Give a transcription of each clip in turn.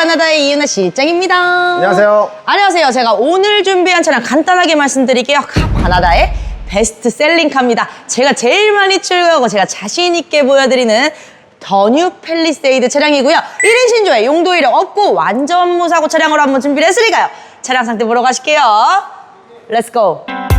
바나다의 이윤아 실장입니다. 안녕하세요. 안녕하세요. 제가 오늘 준비한 차량 간단하게 말씀드릴게요. 카 바나다의 베스트셀링카입니다. 제가 제일 많이 출고하고 제가 자신 있게 보여드리는 더뉴 펠리세이드 차량이고요. 1인 신조에 용도 이력 없고 완전 무사고 차량으로 한번 준비를 했으니까요. 차량 상태 보러 가실게요. 렛츠고.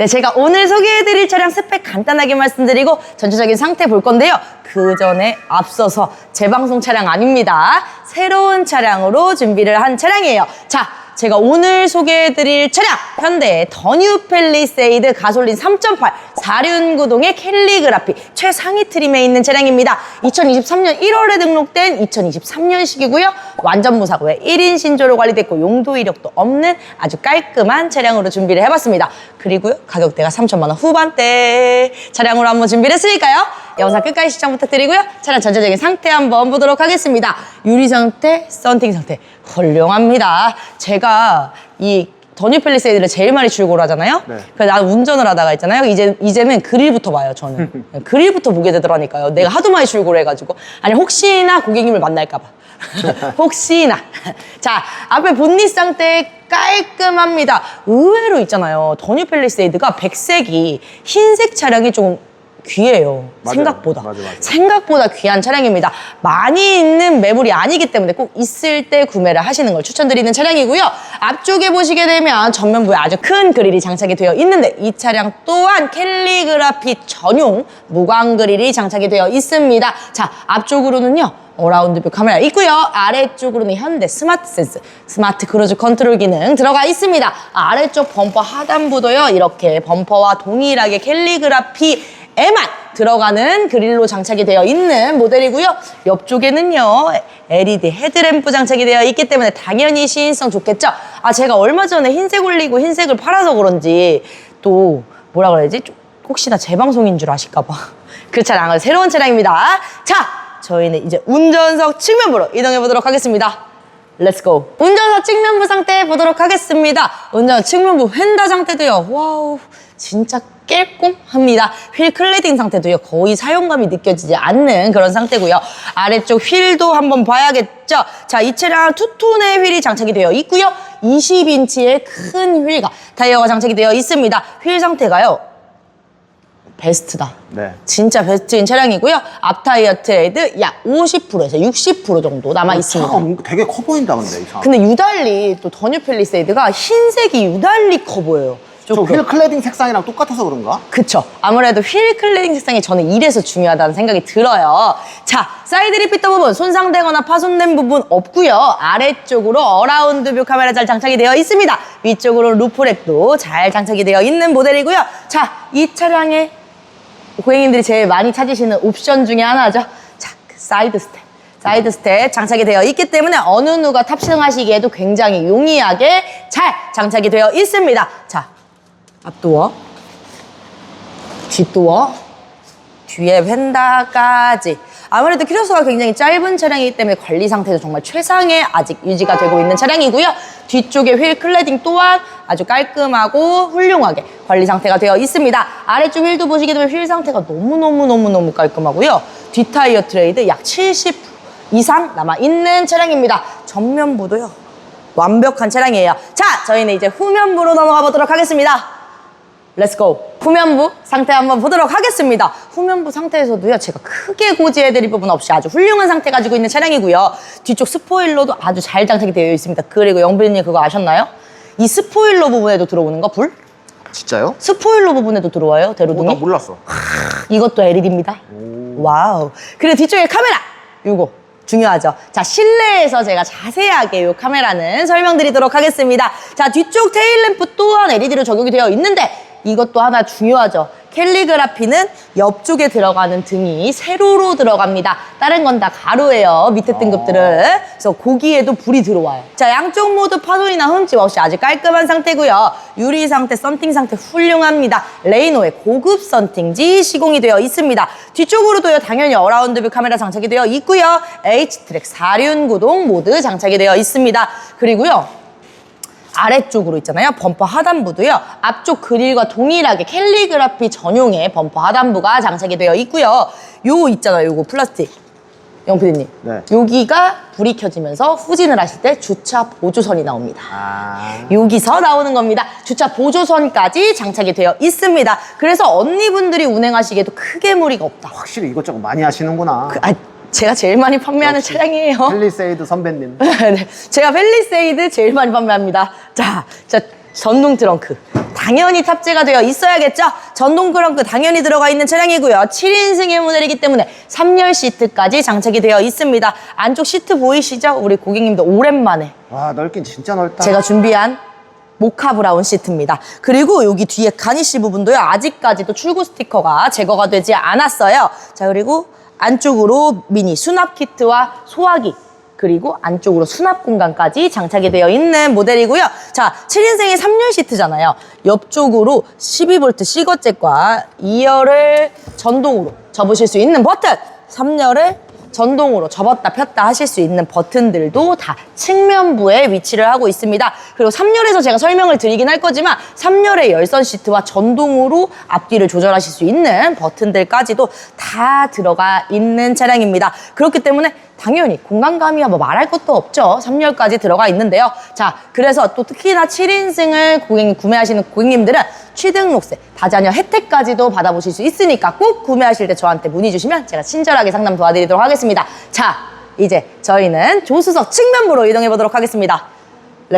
네, 제가 오늘 소개해드릴 차량 스펙 간단하게 말씀드리고 전체적인 상태 볼 건데요. 그 전에 앞서서 재방송 차량 아닙니다. 새로운 차량으로 준비를 한 차량이에요. 자, 제가 오늘 소개해드릴 차량 현대 더뉴 펠리세이드 가솔린 3.8 사륜구동의 캘리그라피 최상위 트림에 있는 차량입니다. 2023년 1월에 등록된 2023년식이고요. 완전 무사고에 1인 신조로 관리됐고 용도 이력도 없는 아주 깔끔한 차량으로 준비를 해봤습니다. 그리고요 가격대가 3천만 원 후반대 차량으로 한번 준비를 했으니까요. 영상 끝까지 시청 부탁드리고요. 차량 전체적인 상태 한번 보도록 하겠습니다. 유리 상태, 썬팅 상태 훌륭합니다. 제가 이 더뉴 펠리세이드를 제일 많이 출고를 하잖아요. 네. 그래서 나는 운전을 하다가 있잖아요. 이제 이제는 그릴부터 봐요. 저는 그릴부터 보게 되더라니까요. 내가 하도 많이 출고를 해가지고 아니 혹시나 고객님을 만날까봐. 혹시나. 자, 앞에 본닛 상태 깔끔합니다. 의외로 있잖아요. 더뉴 펠리세이드가 백색이 흰색 차량이 조금 귀해요. 맞아요. 생각보다. 맞아, 맞아. 생각보다 귀한 차량입니다. 많이 있는 매물이 아니기 때문에 꼭 있을 때 구매를 하시는 걸 추천드리는 차량이고요. 앞쪽에 보시게 되면 전면부에 아주 큰 그릴이 장착이 되어 있는데 이 차량 또한 캘리그라피 전용 무광 그릴이 장착이 되어 있습니다. 자, 앞쪽으로는요. 어라운드 뷰 카메라 있고요. 아래쪽으로는 현대 스마트 센스, 스마트 크루즈 컨트롤 기능 들어가 있습니다. 아래쪽 범퍼 하단부도요. 이렇게 범퍼와 동일하게 캘리그라피 에만 들어가는 그릴로 장착이 되어 있는 모델이고요. 옆쪽에는요. LED 헤드램프 장착이 되어 있기 때문에 당연히 시인성 좋겠죠. 아 제가 얼마 전에 흰색 올리고 흰색을 팔아서 그런지 또 뭐라 그래야지? 좀 혹시나 재방송인 줄 아실까봐 그 차량은 새로운 차량입니다. 자, 저희는 이제 운전석 측면부로 이동해 보도록 하겠습니다. 렛츠고. 운전석 측면부 상태 보도록 하겠습니다. 운전 측면부 휀다 상태도요. 와우, 진짜 깰꼼합니다. 휠 클레딩 상태도요. 거의 사용감이 느껴지지 않는 그런 상태고요. 아래쪽 휠도 한번 봐야겠죠. 자, 이 차량 투톤의 휠이 장착이 되어 있고요. 20인치의 큰 휠과 타이어가 장착이 되어 있습니다. 휠 상태가요. 베스트다. 네. 진짜 베스트인 차량이고요. 앞 타이어 트레이드 약 50%에서 60% 정도 남아 있습니다. 차가 되게 커 보인다 근데 이 차. 근데 유달리 또 더뉴 펠리세이드가 흰색이 유달리 커 보여요. 저 조금. 휠 클레딩 색상이랑 똑같아서 그런가? 그쵸. 아무래도 휠 클레딩 색상이 저는 이래서 중요하다는 생각이 들어요. 자, 사이드 리피터 부분 손상되거나 파손된 부분 없고요. 아래쪽으로 어라운드 뷰 카메라 잘 장착이 되어 있습니다. 위쪽으로 루프렉도 잘 장착이 되어 있는 모델이고요. 자, 이 차량의 고객님들이 제일 많이 찾으시는 옵션 중에 하나죠. 자, 그 사이드 스텝. 사이드 스텝 장착이 되어 있기 때문에 어느 누가 탑승하시기에도 굉장히 용이하게 잘 장착이 되어 있습니다. 자, 앞도어, 뒷도어, 뒤에 휀다까지. 아무래도 키로수가 굉장히 짧은 차량이기 때문에 관리 상태도 정말 최상의 아직 유지가 되고 있는 차량이고요. 뒤쪽에 휠 클레딩 또한 아주 깔끔하고 훌륭하게 관리 상태가 되어 있습니다. 아래쪽 휠도 보시게 되면 휠 상태가 너무너무너무너무 깔끔하고요. 뒷 타이어 트레이드 약 70% 이상 남아있는 차량입니다. 전면부도요. 완벽한 차량이에요. 자, 저희는 이제 후면부로 넘어가 보도록 하겠습니다. 렛츠고 후면부 상태 한번 보도록 하겠습니다 후면부 상태에서도요 제가 크게 고지해드릴 부분 없이 아주 훌륭한 상태 가지고 있는 차량이고요 뒤쪽 스포일러도 아주 잘 장착이 되어 있습니다 그리고 영빈님 그거 아셨나요? 이 스포일러 부분에도 들어오는 거 불? 진짜요? 스포일러 부분에도 들어와요 어, 대로등이 나 몰랐어. 이것도 LED입니다. 와우. 그리고 뒤쪽에 카메라. 요거 중요하죠. 자, 실내에서 제가 자세하게 요 카메라는 설명드리도록 하겠습니다. 자, 뒤쪽 테일램프 또한 LED로 적용이 되어 있는데 이것도 하나 중요하죠. 캘리그라피는 옆쪽에 들어가는 등이 세로로 들어갑니다. 다른 건 다 가로예요. 밑에 등급들은. 그래서 거기에도 불이 들어와요. 자, 양쪽 모두 파손이나 흠집 없이 아주 깔끔한 상태고요. 유리 상태, 썬팅 상태 훌륭합니다. 레이노의 고급 썬팅지 시공이 되어 있습니다. 뒤쪽으로도요, 당연히 어라운드 뷰 카메라 장착이 되어 있고요. H트랙 사륜 구동 모드 장착이 되어 있습니다. 그리고요, 아래쪽으로 있잖아요. 범퍼 하단부도요. 앞쪽 그릴과 동일하게 캘리그라피 전용의 범퍼 하단부가 장착이 되어 있고요. 요 있잖아요. 요거 플라스틱. 영피디님. 네. 여기가 불이 켜지면서 후진을 하실 때 주차 보조선이 나옵니다. 아. 여기서 나오는 겁니다. 주차 보조선까지 장착이 되어 있습니다. 그래서 언니분들이 운행하시기에도 크게 무리가 없다. 확실히 이것저것 많이 하시는구나. 그, 아, 제가 제일 많이 판매하는 역시 차량이에요. 펠리세이드 선배님. 네, 제가 펠리세이드 제일 많이 판매합니다. 자, 자 전동 트렁크. 당연히 탑재가 되어 있어야겠죠? 전동 트렁크 당연히 들어가 있는 차량이고요. 7인승의 모델이기 때문에 3열 시트까지 장착이 되어 있습니다. 안쪽 시트 보이시죠? 우리 고객님도 오랜만에 와, 넓긴 진짜 넓다. 제가 준비한 모카 브라운 시트입니다. 그리고 여기 뒤에 가니쉬 부분도요. 아직까지도 출고 스티커가 제거가 되지 않았어요. 자, 그리고 안쪽으로 미니 수납 키트와 소화기 그리고 안쪽으로 수납 공간까지 장착이 되어 있는 모델이고요. 자, 7인승의 3열 시트잖아요. 옆쪽으로 12V 시거잭과 2열을 전동으로 접으실 수 있는 버튼, 3열을 전동으로 접었다 폈다 하실 수 있는 버튼들도 다 측면부에 위치를 하고 있습니다. 그리고 3열에서 제가 설명을 드리긴 할 거지만 3열의 열선 시트와 전동으로 앞뒤를 조절하실 수 있는 버튼들까지도 다 들어가 있는 차량입니다. 그렇기 때문에 당연히 공간감이야 뭐 말할 것도 없죠. 3열까지 들어가 있는데요. 자, 그래서 또 특히나 7인승을 고객님 구매하시는 고객님들은 취등록세, 다자녀 혜택까지도 받아보실 수 있으니까 꼭 구매하실 때 저한테 문의 주시면 제가 친절하게 상담 도와드리도록 하겠습니다. 자, 이제 저희는 조수석 측면부로 이동해 보도록 하겠습니다.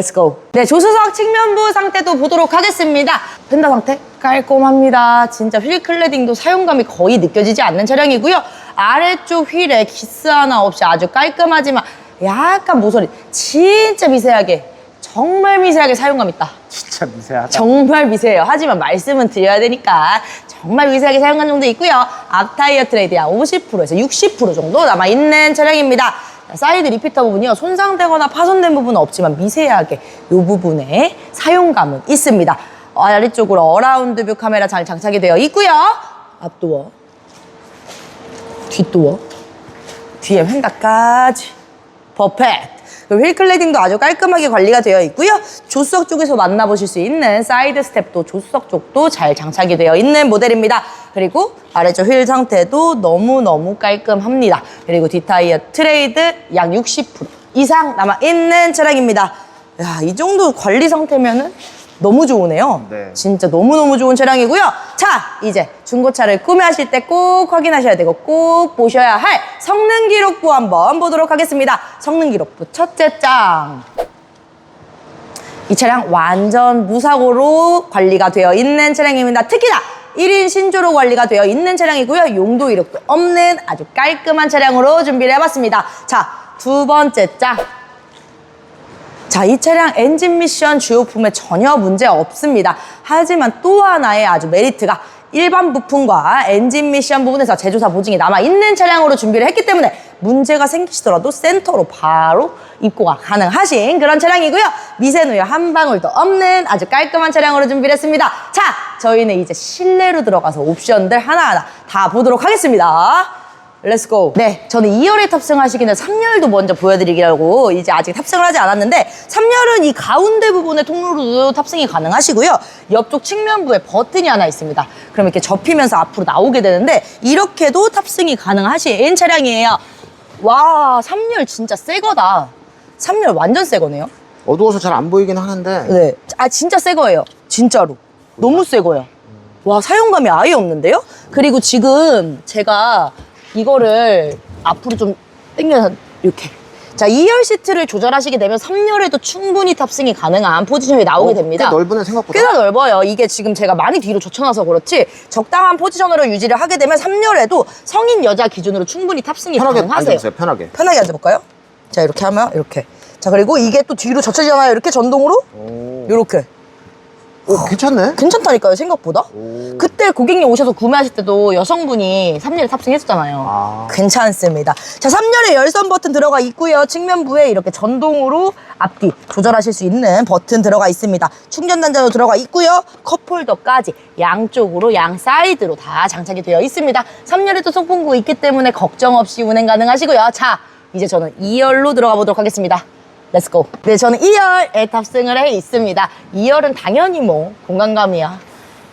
렛츠고. 네, 조수석 측면부 상태도 보도록 하겠습니다. 펜더 상태 깔끔합니다. 진짜 휠 클레딩도 사용감이 거의 느껴지지 않는 차량이고요. 아래쪽 휠에 기스 하나 없이 아주 깔끔하지만 약간 모서리 진짜 미세하게 정말 미세하게 사용감 있다. 진짜 미세하다. 정말 미세해요. 하지만 말씀은 드려야 되니까 정말 미세하게 사용한 정도 있고요. 앞 타이어 트레이드 약 50%에서 60% 정도 남아있는 차량입니다. 자, 사이드 리피터 부분이요. 손상되거나 파손된 부분은 없지만 미세하게 이 부분에 사용감은 있습니다. 어, 아래쪽으로 어라운드 뷰 카메라 잘 장착이 되어 있고요. 앞도어, 뒷도어, 뒤에 휀다까지 퍼펙트. 그리고 휠 클레딩도 아주 깔끔하게 관리가 되어 있고요. 조수석 쪽에서 만나보실 수 있는 사이드 스텝도 조수석 쪽도 잘 장착이 되어 있는 모델입니다. 그리고 아래쪽 휠 상태도 너무너무 깔끔합니다. 그리고 뒷타이어 트레이드 약 60% 이상 남아있는 차량입니다. 야, 이 정도 관리 상태면은 너무 좋으네요. 네. 진짜 너무너무 좋은 차량이고요. 자, 이제 중고차를 구매하실 때 꼭 확인하셔야 되고 꼭 보셔야 할 성능 기록부 한번 보도록 하겠습니다. 성능 기록부 첫째 장. 이 차량 완전 무사고로 관리가 되어 있는 차량입니다. 특히나 1인 신조로 관리가 되어 있는 차량이고요. 용도 이력도 없는 아주 깔끔한 차량으로 준비를 해봤습니다. 자, 두 번째 장. 자, 이 차량 엔진 미션 주요 품에 전혀 문제 없습니다. 하지만 또 하나의 아주 메리트가 일반 부품과 엔진 미션 부분에서 제조사 보증이 남아있는 차량으로 준비를 했기 때문에 문제가 생기시더라도 센터로 바로 입고가 가능하신 그런 차량이고요. 미세누유 한 방울도 없는 아주 깔끔한 차량으로 준비를 했습니다. 자, 저희는 이제 실내로 들어가서 옵션들 하나하나 다 보도록 하겠습니다. 렛츠고. 네, 저는 2열에 탑승하시기 는 3열도 먼저 보여드리려고 이제 아직 탑승을 하지 않았는데 3열은 이 가운데 부분의 통로로도 탑승이 가능하시고요. 옆쪽 측면부에 버튼이 하나 있습니다. 그럼 이렇게 접히면서 앞으로 나오게 되는데 이렇게도 탑승이 가능하신 차량이에요. 와, 3열 진짜 새 거다. 3열 완전 새 거네요. 어두워서 잘 안 보이긴 하는데. 네. 아, 진짜 새 거예요. 진짜로. 너무 새 거예요. 와, 사용감이 아예 없는데요? 그리고 지금 제가 이거를 앞으로 좀 당겨서 이렇게. 자, 2열 시트를 조절하시게 되면 3열에도 충분히 탑승이 가능한 포지션이 나오게 어, 됩니다. 꽤 넓으네, 생각보다. 꽤나 넓어요. 이게 지금 제가 많이 뒤로 젖혀놔서 그렇지 적당한 포지션으로 유지를 하게 되면 3열에도 성인 여자 기준으로 충분히 탑승이 편하게 가능하세요. 앉아보세요, 편하게. 편하게 앉아볼까요? 자, 이렇게 하면 이렇게. 자, 그리고 이게 또 뒤로 젖혀지잖아요. 이렇게 전동으로. 오. 이렇게. 오, 괜찮네? 괜찮다니까요, 생각보다. 오. 그때 고객님 오셔서 구매하실 때도 여성분이 3열에 탑승했었잖아요. 아. 괜찮습니다. 자, 3열에 열선 버튼 들어가 있고요. 측면부에 이렇게 전동으로 앞뒤 조절하실 수 있는 버튼 들어가 있습니다. 충전 단자도 들어가 있고요. 컵홀더까지 양쪽으로 양 사이드로 다 장착이 되어 있습니다. 3열에도 송풍구 있기 때문에 걱정 없이 운행 가능하시고요. 자, 이제 저는 2열로 들어가 보도록 하겠습니다. 렛츠고. 네, 저는 2열에 탑승을 해 있습니다. 2열은 당연히 뭐 공간감이야.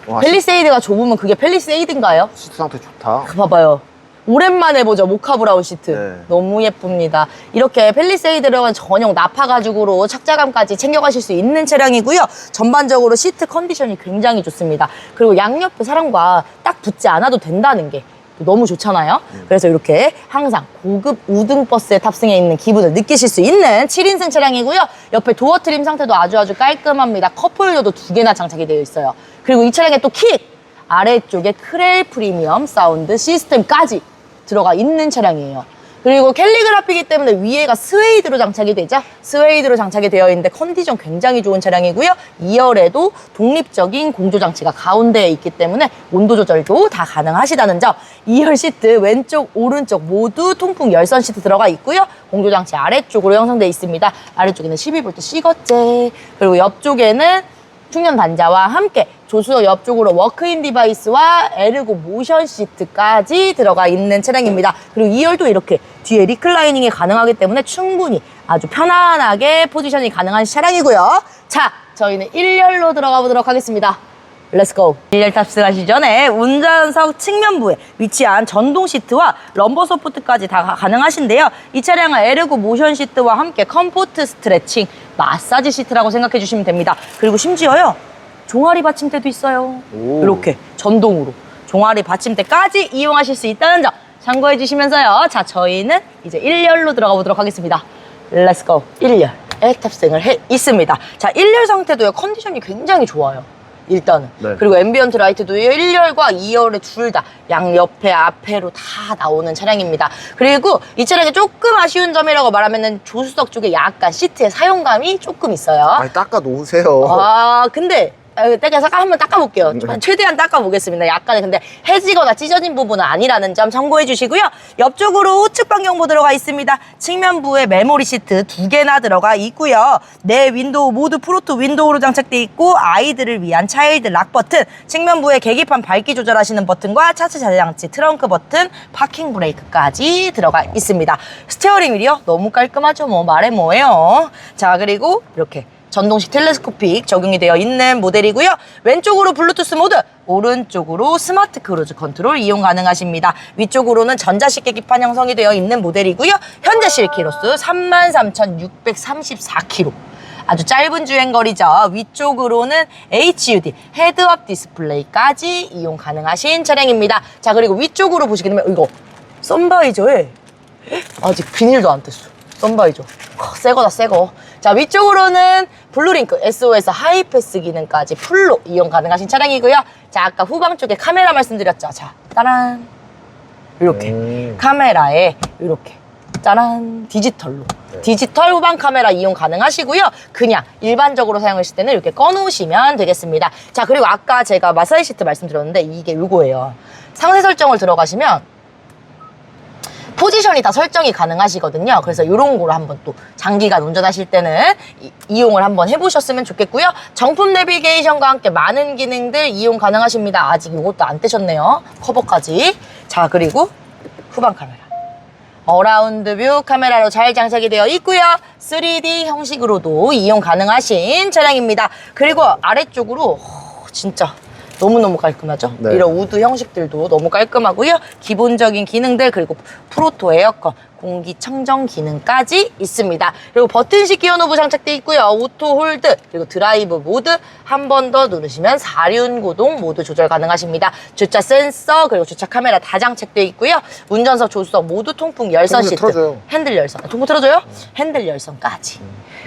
와, 펠리세이드가 좁으면 그게 펠리세이드인가요? 시트 상태 좋다. 봐봐요. 오랜만에 보죠. 모카 브라운 시트. 네. 너무 예쁩니다. 이렇게 펠리세이드 들어간 전용 나파 가죽으로 착자감까지 챙겨가실 수 있는 차량이고요. 전반적으로 시트 컨디션이 굉장히 좋습니다. 그리고 양옆에 사람과 딱 붙지 않아도 된다는 게 너무 좋잖아요. 그래서 이렇게 항상 고급 우등 버스에 탑승해 있는 기분을 느끼실 수 있는 7인승 차량이고요. 옆에 도어 트림 상태도 아주 아주 깔끔합니다. 컵홀더도 두 개나 장착이 되어 있어요. 그리고 이 차량에 또 킥! 아래쪽에 크렐 프리미엄 사운드 시스템까지 들어가 있는 차량이에요. 그리고 캘리그라피기 때문에 위에가 스웨이드로 장착이 되죠. 스웨이드로 장착이 되어 있는데 컨디션 굉장히 좋은 차량이고요. 2열에도 독립적인 공조 장치가 가운데에 있기 때문에 온도 조절도 다 가능하시다는 점. 2열 시트 왼쪽, 오른쪽 모두 통풍 열선 시트 들어가 있고요. 공조 장치 아래쪽으로 형성되어 있습니다. 아래쪽에는 12V 시거제 그리고 옆쪽에는 충전 단자와 함께 조수석 옆쪽으로 워크인 디바이스와 에르고 모션 시트까지 들어가 있는 차량입니다. 그리고 2열도 이렇게 뒤에 리클라이닝이 가능하기 때문에 충분히 아주 편안하게 포지션이 가능한 차량이고요. 자, 저희는 1열로 들어가 보도록 하겠습니다. 렛츠고! 1열 탑승하시 전에 운전석 측면부에 위치한 전동 시트와 럼버 서포트까지 다 가- 가능하신데요. 이 차량은 에르고 모션 시트와 함께 컴포트 스트레칭, 마사지 시트라고 생각해 주시면 됩니다. 그리고 심지어요, 종아리 받침대도 있어요. 오. 이렇게 전동으로 종아리 받침대까지 이용하실 수 있다는 점 참고해 주시면서요. 자, 저희는 이제 1열로 들어가 보도록 하겠습니다. 렛츠고! 1열 에 탑승을 해 있습니다. 자, 1열 상태도요, 컨디션이 굉장히 좋아요. 일단은. 네. 그리고 앰비언트 라이트도 1열과 2열에 둘 다 양옆에 앞에로 다 나오는 차량입니다. 그리고 이 차량의 조금 아쉬운 점이라고 말하면은 조수석 쪽에 약간 시트의 사용감이 조금 있어요. 아니, 닦아 놓으세요. 아, 근데 아, 닦아서 한번 닦아볼게요. 네. 최대한 닦아보겠습니다. 약간의 근데 해지거나 찢어진 부분은 아니라는 점 참고해 주시고요. 옆쪽으로 우측 방향 보드로가 있습니다. 측면부에 메모리 시트 두 개나 들어가 있고요. 내 윈도우 모두 프로토 윈도우로 장착돼 있고 아이들을 위한 차일드 락 버튼, 측면부에 계기판 밝기 조절하시는 버튼과 차체 자장치 트렁크 버튼, 파킹 브레이크까지 들어가 있습니다. 스티어링 휠이요? 너무 깔끔하죠. 뭐 말해 뭐예요. 자 그리고 이렇게 전동식 텔레스코픽 적용이 되어 있는 모델이고요. 왼쪽으로 블루투스 모드, 오른쪽으로 스마트 크루즈 컨트롤 이용 가능하십니다. 위쪽으로는 전자식 계기판 형성이 되어 있는 모델이고요. 현재 실키로수 33,634km. 아주 짧은 주행거리죠. 위쪽으로는 HUD 헤드업 디스플레이까지 이용 가능하신 차량입니다. 자 그리고 위쪽으로 보시게 되면 이거 썬바이저에 아직 비닐도 안 뗐어. 썬바이저. 헉, 새거다, 새거. 자, 위쪽으로는 블루링크 SOS 하이패스 기능까지 풀로 이용 가능하신 차량이고요. 자, 아까 후방 쪽에 카메라 말씀드렸죠. 자, 따란. 이렇게. 음. 카메라에 이렇게. 짜란. 디지털로. 디지털 후방 카메라 이용 가능하시고요. 그냥 일반적으로 사용하실 때는 이렇게 꺼놓으시면 되겠습니다. 자, 그리고 아까 제가 마사지 시트 말씀드렸는데 이게 이거예요. 상세 설정을 들어가시면 포지션이 다 설정이 가능하시거든요. 그래서 이런 거로 한번 또 장기간 운전하실 때는 이, 용을 한번 해보셨으면 좋겠고요. 정품 내비게이션과 함께 많은 기능들 이용 가능하십니다. 아직 이것도 안 떼셨네요. 커버까지. 자, 그리고 후방 카메라. 어라운드 뷰 카메라로 잘 장착이 되어 있고요. 3D 형식으로도 이용 가능하신 차량입니다. 그리고 아래쪽으로 허, 진짜 너무너무 깔끔하죠? 네. 이런 우드 형식들도 너무 깔끔하고요. 기본적인 기능들 그리고 프로토 에어컨, 공기청정 기능까지 있습니다. 그리고 버튼식 기어 노브 장착되어 있고요. 오토 홀드 그리고 드라이브 모드 한 번 더 누르시면 사륜 구동 모두 조절 가능하십니다. 주차 센서 그리고 주차 카메라 다 장착되어 있고요. 운전석 조수석 모두 통풍 열선 시트, 틀어줘요. 핸들 열선, 통풍 틀어줘요? 핸들 열선까지.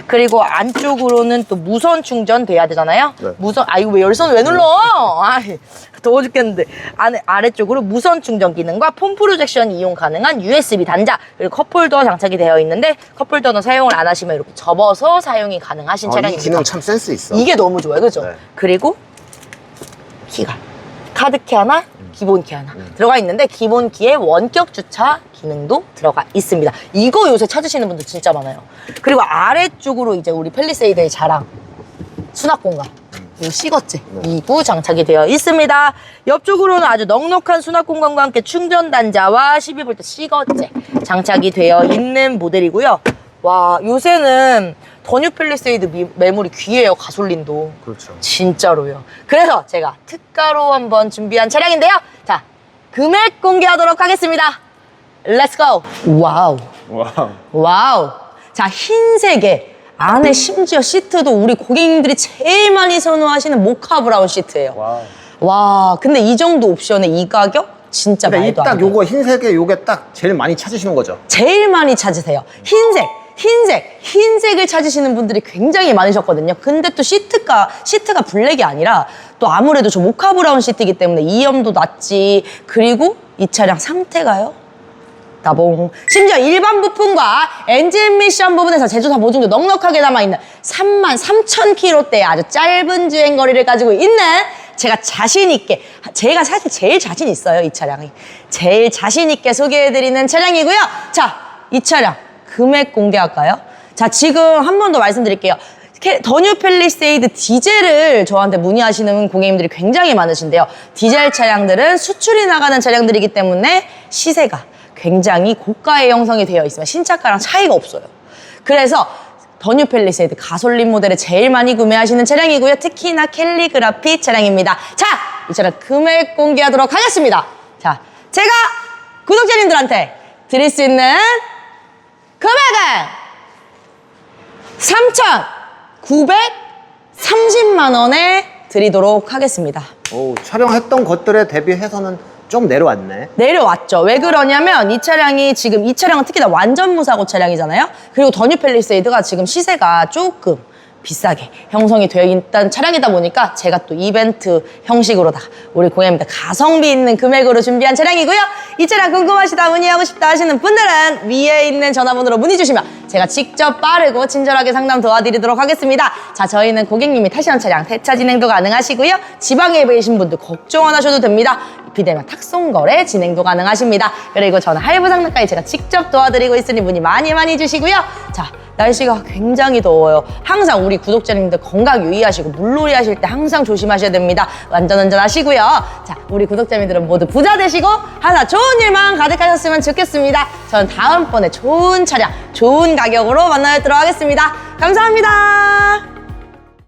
그리고 안쪽으로는 또 무선 충전 돼야 되잖아요. 네. 무선 아 이거 왜 열선 왜 눌러? 아 더워 죽겠는데 안에 아래쪽으로 무선 충전 기능과 폰 프로젝션 이용 가능한 USB 단자 그리고 컵홀더 장착이 되어 있는데 컵홀더는 사용을 안 하시면 이렇게 접어서 사용이 가능하신 아, 이 차량입니다. 기능 참 센스 있어. 이게 너무 좋아요, 그죠? 네. 그리고 키가 카드 키 하나, 기본 키 하나 들어가 있는데 기본 키에 원격 주차 기능도 들어가 있습니다. 이거 요새 찾으시는 분들 진짜 많아요. 그리고 아래쪽으로 이제 우리 펠리세이드의 자랑 수납 공간. 시거제 네. 2부 장착이 되어 있습니다. 옆쪽으로는 아주 넉넉한 수납 공간과 함께 충전 단자와 12V 시거제 장착이 되어 있는 모델이고요. 와, 요새는 더뉴 펠리세이드 미- 매물이 귀해요, 가솔린도. 그렇죠. 진짜로요. 그래서 제가 특가로 한번 준비한 차량인데요. 자, 금액 공개하도록 하겠습니다. 렛츠 고! 와우. 와우. 와우. 자, 흰색에 안에 심지어 시트도 우리 고객님들이 제일 많이 선호하시는 모카 브라운 시트예요. 와우. 와, 근데 이 정도 옵션에 이 가격? 진짜 말도 안 이딱 돼요. 요거 흰색에 요게 딱 제일 많이 찾으시는 거죠? 제일 많이 찾으세요. 흰색, 흰색, 흰색을 찾으시는 분들이 굉장히 많으셨거든요. 근데 또 시트가, 시트가 블랙이 아니라 또 아무래도 저 모카 브라운 시트이기 때문에 이염도 낮지. 그리고 이 차량 상태가요. 나봉. 심지어 일반 부품과 엔진 미션 부분에서 제조사 보증도 넉넉하게 남아있는 3만 3천 킬로대의 아주 짧은 주행 거리를 가지고 있는 제가 자신 있게 제가 사실 제일 자신 있어요 이 차량이 제일 자신 있게 소개해드리는 차량이고요 자 이 차량 금액 공개할까요? 자 지금 한 번 더 말씀드릴게요 캐- 더뉴 펠리세이드 디젤을 저한테 문의하시는 고객님들이 굉장히 많으신데요. 디젤 차량들은 수출이 나가는 차량들이기 때문에 시세가 굉장히 고가의 형성이 되어 있으면 신차가랑 차이가 없어요. 그래서 더뉴 펠리세이드 가솔린 모델을 제일 많이 구매하시는 차량이고요. 특히나 캘리그라피 차량입니다. 자, 이 차량 금액 공개하도록 하겠습니다. 자, 제가 구독자님들한테 드릴 수 있는 금액은 3,930만 원에 드리도록 하겠습니다. 오, 촬영했던 것들에 대비해서는 좀 내려왔네. 내려왔죠. 왜 그러냐면 이 차량이 지금 이 차량은 특히나 완전 무사고 차량이잖아요. 그리고 더뉴 펠리세이드가 지금 시세가 조금 비싸게 형성이 되어 있던 차량이다 보니까 제가 또 이벤트 형식으로다 우리 고객님들 가성비 있는 금액으로 준비한 차량이고요. 이 차량 궁금하시다 문의하고 싶다 하시는 분들은 위에 있는 전화번호로 문의 주시면 제가 직접 빠르고 친절하게 상담 도와드리도록 하겠습니다. 자, 저희는 고객님이 타시는 차량 대차 진행도 가능하시고요. 지방에 계신 분들 걱정 안 하셔도 됩니다. 비대면 탁송 거래 진행도 가능하십니다. 그리고 저는 할부 상담까지 제가 직접 도와드리고 있으니 문의 많이 많이 주시고요. 자, 날씨가 굉장히 더워요. 항상 우리 구독자님들 건강 유의하시고 물놀이 하실 때 항상 조심하셔야 됩니다. 안전운전 하시고요. 자, 우리 구독자님들은 모두 부자 되시고 하나 좋은 일만 가득하셨으면 좋겠습니다. 저는 다음번에 좋은 차량, 좋은 가격으로 만나뵙도록 하겠습니다. 감사합니다.